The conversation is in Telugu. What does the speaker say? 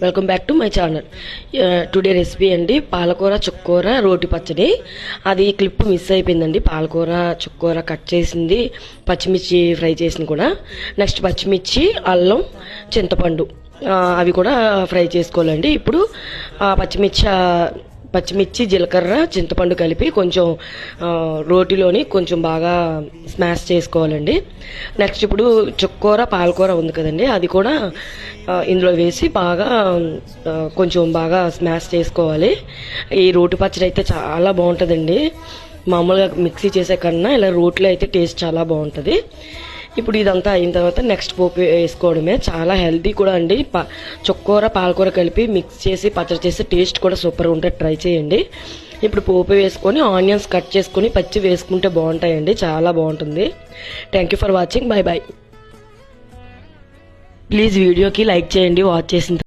Welcome back to my channel today recipe అండి పాలకూర చుక్కూర రోటి పచ్చడి. అది క్లిప్ మిస్ అయిపోయిందండి. పాలకూర చుక్కూర కట్ చేసింది పచ్చిమిర్చి ఫ్రై చేసింది కూడా. నెక్స్ట్ పచ్చిమిర్చి అల్లం చింతపండు. అవి కూడా ఫ్రై చేసుకోవాలండి. ఇప్పుడు పచ్చిమిర్చి పచ్చిమిర్చి జీలకర్ర చింతపండు కలిపి కొంచెం రోటిలోని కొంచెం బాగా స్మాష్ చేసుకోవాలండి. నెక్స్ట్ ఇప్పుడు చుక్కూర పాలకూర ఉంది కదండి. అది కూడా ఇందులో వేసి బాగా కొంచెం బాగా స్మాష్ చేసుకోవాలి. ఈ రోటి పచ్చడి అయితే చాలా బాగుంటుందండి. మామూలుగా మిక్సీ చేసే కన్నా ఇలా రోట్లో అయితే టేస్ట్ చాలా బాగుంటుంది. ఇప్పుడు ఇదంతా అయిన తర్వాత నెక్స్ట్ పోపు వేసుకోవడమే. చాలా హెల్తీ కూడా అండి. పా చుక్కూర పాలకూర కలిపి మిక్స్ చేసి పచ్చడి చేసి టేస్ట్ కూడా సూపర్ ఉంటుంది ట్రై చేయండి. ఇప్పుడు పోపు వేసుకొని ఆనియన్స్ కట్ చేసుకొని పచ్చి వేసుకుంటే బాగుంటాయండి. చాలా బాగుంటుంది. Thank you for watching bye bye please వీడియోకి లైక్ చేయండి వాచ్ చేసిన